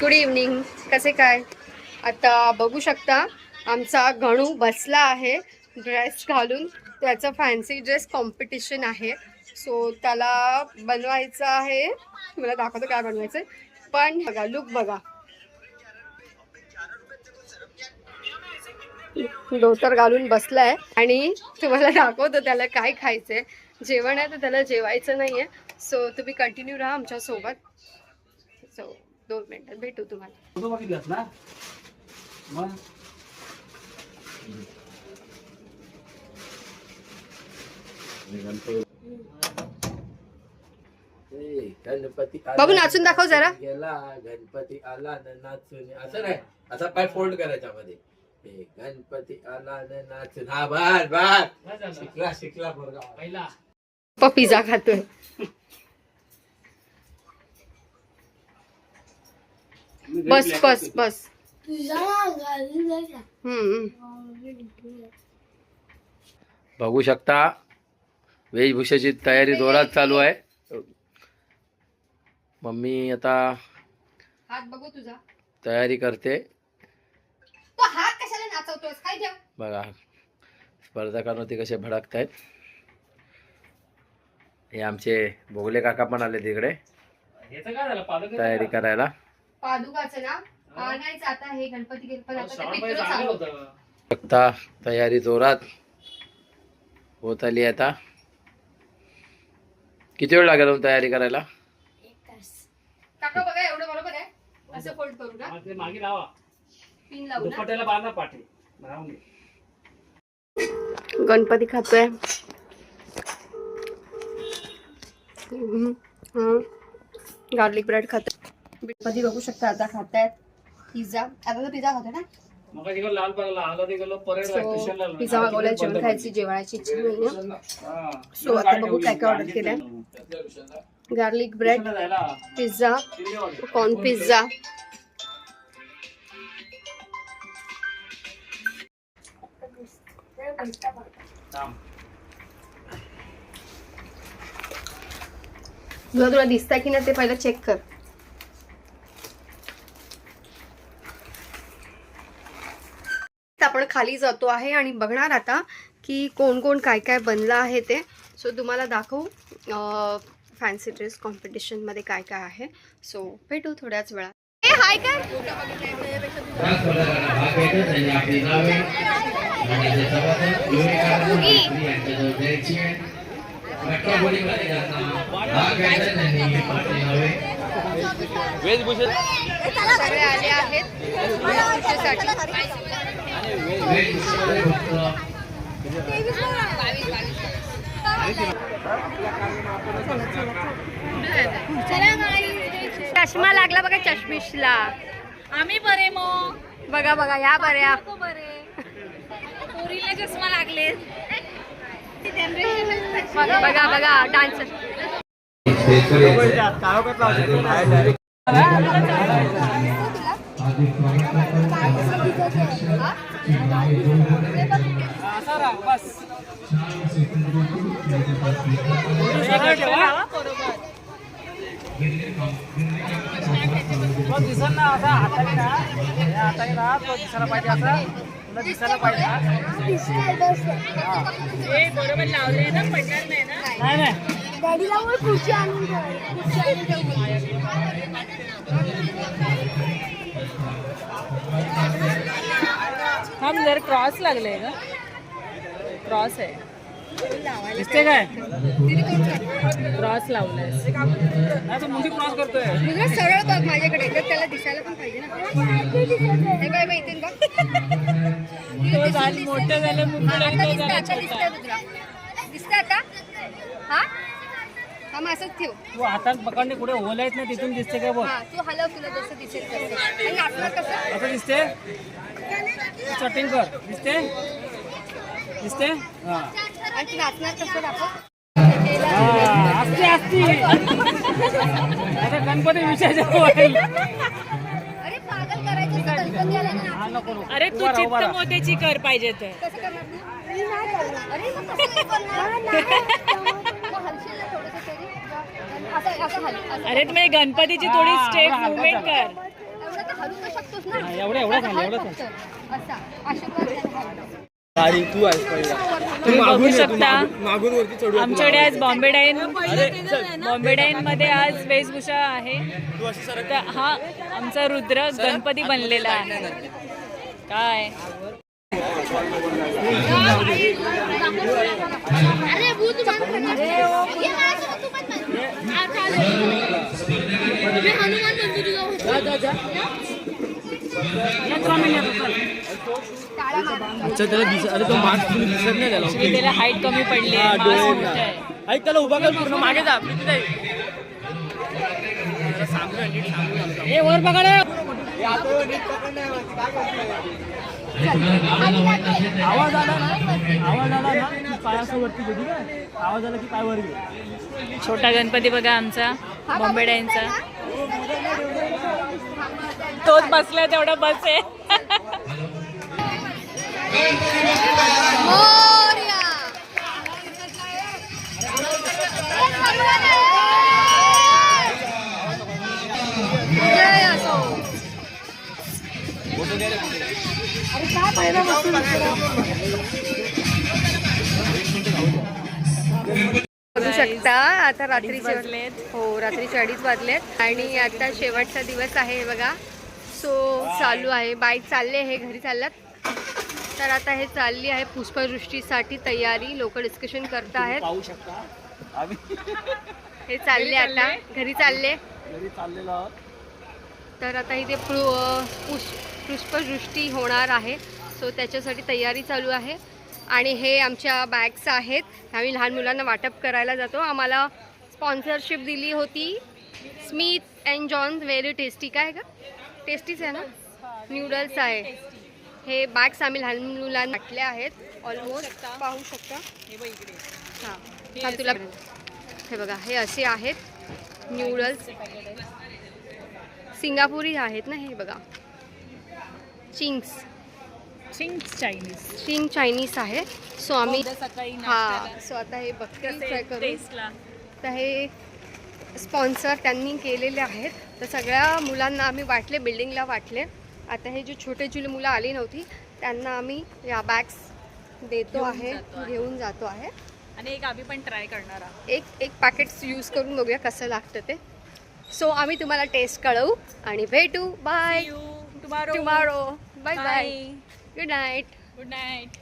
Good evening कसे काय? आता बघू शकता आमचा गणू बसला आहे ड्रेस घालून. त्याचं फॅन्सी ड्रेस कॉम्पिटिशन आहे. सो त्याला बनवायचं आहे. मला दाखवतो काय बनवायचं पण बघा लुक बघा. धोतर घालून बसलाय. आणि तुम्हाला दाखवतो त्याला काय खायचंय. जेवण आहे तर त्याला जेवायचं नाही आहे सो तुम्ही कंटिन्यू राहा आमच्यासोबत. सो दोन मिनिटात भेटू तुम्हाला. फोटो बघितलास ना? मग? ए, गणपती आला. बाबू नाचून दाखव जरा. गेला गणपती आला न नाचून. असं नाही असा पाय फोल्ड करायच्या मध्ये. ए, गणपती आला न नाचून. हा बार बार? शिकला शिकला पोरगा. पहिला. पप्पा पिझ्झा खातोय. बस बस बस. हम्म. बघू शकता वेशभूषेची तयारी जोरात चालू आहे. मम्मी आता हात बघू तुझा. तयारी करते. तो हात कशाला नाचवतोस? काय देव? बघा स्पर्धकांवरती कसे भडकत आहेत हे आमचे बोगले काका पण आले तिकडे तयारी करायला. पादुकाचं ना आणायचं आता हे गणपती बघता तयारी जोरात होत आली आता. किती वेळ लागेल तयारी करायला? काका बघा एवढं बरोबर आहे. असं फोल्ड करू ना मग ते मागे लावा. पिन लावू ना. दुपट्याला बांधा पाठी. राहून दे. गणपती खातोय. गार्लिक ब्रेड खातोय. गणपती बघू शकता आता खातायत पिझ्झा. आता तर पिझ्झा खातोय ना? सो पिझ्झा मागवलाय जेवण खायची जेवायची इच्छा नाहीये So, आता बघू काय काय order केलंय. Garlic bread pizza corn pizza. तुला तुला दिसतंय की नाही ते पहिलं चेक कर. आपण खाली जातो आहे आणि बघणार आता की कोण कोण काय काय बनलं आहे ते. सो तुम्हाला दाखवू फॅन्सी ड्रेस कॉम्पिटिशनमध्ये काय काय आहे. सो भेटू थोड्याच वेळात. ए हाय काय सगळे आले आहेत. वेशभूषेसाठी. चष्मा लागला बघा चष्मिशला. आम्ही बरे मग बघा बघा या बऱ्या. बरे. पोरीला चष्मा लागले. बघा बघा बघा डान्सर तो दिसत ना असा हाताने ना हाताने ना तो दिसायला पाहिजे असा तुला दिसायला पाहिजे ना. बरोबर लावले ना पडणार नाही ना. नाही. नाही थांब जर क्रॉस लागले का क्रॉस आहे. दिसते काय? क्रॉस लावलाय. मुंडी क्रॉस करतोय. तुझं सरळ बघ माझ्याकडे. तर त्याला दिसायला पण पाहिजे ना. हे काय माहिती मोठे झाले मुकुल आता आणि तो दिसतंय, झाला आता दिसतंय छोटा. तुला दिसतंय आता? हा? मग असंच ठेव. तू हातात पकडणे कुठे? ओला येत नाही तिथून दिसते काय बघ? हा तू हलव तुला जसं दिसेल तसं. आणि नाचणार कसं? असं दिसते? चटिंग कर. दिसते? दिसते? हा. आणि तू नाचणार कसं दाखव? हा, असते असते आता गणपती विषयाच्या होईल. अरे पागल करायचं असं गणपती आला ना हा नको नको. अरे तू उभा राहा, उभा चित्त राहा. मोत्याची कर पाहिजे तर. कसं करणार तू? मी नाही करणार. अरे मग कसं नाही करणार मग हलशील ना थोडंसं तरी असं असं हल असं अरे तुम्ही गणपतीची थोडी हा, स्टेप हा, मुवमेंट हा. कर. हा, एवढं एवढं झालं एवढं तू आहेस पहिला. तुम्ही बघू शकता. मागून वरती चढू आमच्याकडे आज बॉम्बे डाईन बॉम्बे डाईन मध्ये आज वेशभूषा आहे. तर हा आमचा रुद्र गणपती बनलेला आहे. काय? अच्छा त्याला दिसत अरे तो मास्क तुम्ही दिसत नाही त्याला त्याला हाईट कमी पडली हा, डोळे. मोठं आहे. ऐक त्याला उभा कर पूर्ण मागे जा. वर बघा रे. आवाज आला ना? आवाज आला ना? की पाय असं वरती घे ठीक आहे आवाज आला की पाय वर घे. छोटा गणपती बघा आमचा बॉम्बे डाईनचा तोच बसलाय तेवढा बस आहे. बघू शकता आता रात्रीचे वाजलेत. हो रात्रीचे अडीच वाजलेत आणि आता शेवटचा दिवस आहे बघा सो चालू आहे. बाईक चालले हे घरी चालल्यात. तर आता हे चालली आहे पुष्पवृष्टीसाठी तयारी. लोक डिस्कशन करत आहेत. पाहू शकता. आम्ही हे चालले आता. घरी चालले. घरी चाललेलो आहोत. तर आता इथे पुष पुष्पवृष्टी होणार आहे. सो त्याच्यासाठी तयारी चालू आहे. आणि हे आमच्या बॅग्स आहेत. आम्ही लहान मुलांना वाटप करायला जातो. आम्हाला स्पॉन्सरशिप दिली होती. Smith and John very tasty काय का टेस्टीच आहे ना? न्यूडल्स आहे. हे बॅग्स आम्ही लहान मुलांना वाटले आहेत. ऑलमोस्ट पाहू शकता. हां. हां तुला हे बघा हे असे आहेत. न्यूडल्स सिंगापुरी आहेत ना हे बघा. Ching's Ching's Chinese Ching Chinese आहे. सो आम्ही हा. सो आता हे बघते ट्राय करू टेस्टला तर हे स्पॉन्सर त्यांनी केलेले आहेत. तर सगळ्या मुलांना आम्ही वाटले बिल्डिंगला वाटले. आता हे जे छोटे जी मुलं आली नव्हती त्यांना आम्ही या बॅग्स देतो आहे. घेऊन जातो आहे. आणि एक आम्ही पण ट्राय करणार आहोत. एक एक पॅकेट्स यूज करून बघूया कसं लागतं ते. सो आम्ही तुम्हाला टेस्ट कळवू आणि भेटू. Bye tomorrow tomorrow bye bye good night good night